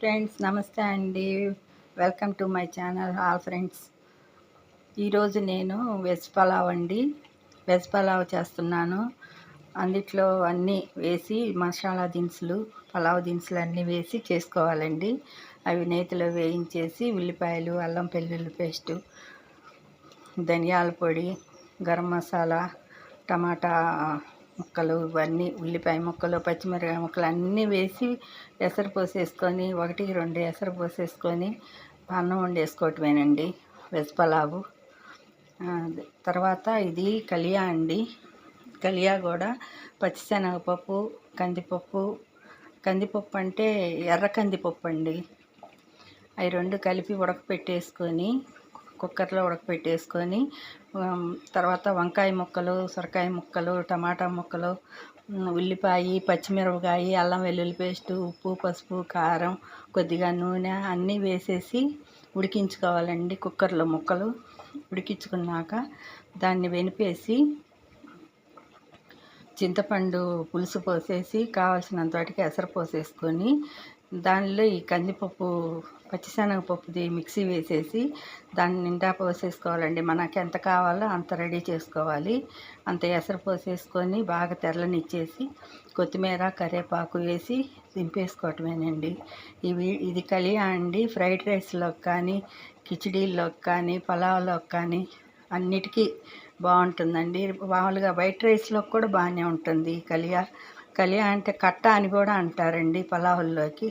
Friends నమస్తే అండి. Welcome to my channel all friends. ఈరోజు నేను వెజ్ పలావ్ అండి. వెజ్ పలావ్ చేస్తున్నాను. అందుట్లో అన్నీ వేసి మసాలా దినుసులు పలావ్ దినుసులు అన్నీ వేసి చేసుకోవాలండి. అవి నేతిలో వేయించేసి ఉల్లిపాయలు అల్లం వెల్లుల్లి పేస్టు ధనియాల పొడి గరం మసాలా టమాటా ముక్కలు ఇవన్నీ ఉల్లిపాయ ముక్కలు పచ్చిమిరకాయ ముక్కలు అన్నీ వేసి ఎసరు పోసేసుకొని ఒకటి రెండు ఎసరు పోసేసుకొని అన్నం వండేసుకోవటమేనండి వెజ్ పలావు. తర్వాత ఇది కలియా అండి. కలియా కూడా పచ్చిశనగపప్పు కందిపప్పు. కందిపప్పు అంటే ఎర్ర కందిపప్పు అండి. అవి రెండు కలిపి ఉడకపెట్టేసుకొని కుక్కర్లో ఉడకపెట్టేసుకొని తర్వాత వంకాయ ముక్కలు సొరకాయ ముక్కలు టమాటా ముక్కలు ఉల్లిపాయ పచ్చిమిరపకాయ అల్లం వెల్లుల్లి పేస్టు ఉప్పు పసుపు కారం కొద్దిగా నూనె అన్నీ వేసేసి ఉడికించుకోవాలండి కుక్కర్లో ముక్కలు. ఉడికించుకున్నాక దాన్ని వెనిపేసి చింతపండు పులుసు పోసేసి కావాల్సినంత వాటికి ఎసరు పోసేసుకొని దానిలో ఈ కందిపప్పు పచ్చిశనగపప్పుది మిక్సీ వేసేసి దాన్ని నిండా పోసేసుకోవాలండి. మనకి ఎంత కావాలో అంత రెడీ చేసుకోవాలి. అంత ఎసరు పోసేసుకొని బాగా తెల్లనిచ్చేసి కొత్తిమీర కరివేపాకు వేసి దింపేసుకోవటమేనండి. ఇవి ఇది కలియా అండి. ఫ్రైడ్ రైస్లోకి కానీ కిచిడీల్లోకి కానీ పలావ్లోకి కానీ అన్నిటికీ బాగుంటుందండి. మామూలుగా వైట్ రైస్లో కూడా బాగానే ఉంటుంది కలియా. కలియా అంటే కట్ట అని కూడా అంటారండి పలావుల్లోకి.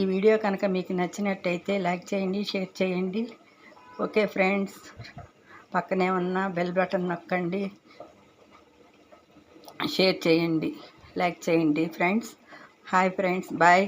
ఈ వీడియో కనుక మీకు నచ్చినట్టయితే లైక్ చేయండి షేర్ చేయండి. ఓకే ఫ్రెండ్స్ పక్కనే ఉన్న బెల్ బటన్ నొక్కండి. షేర్ చేయండి లైక్ చేయండి ఫ్రెండ్స్. Hi friends bye.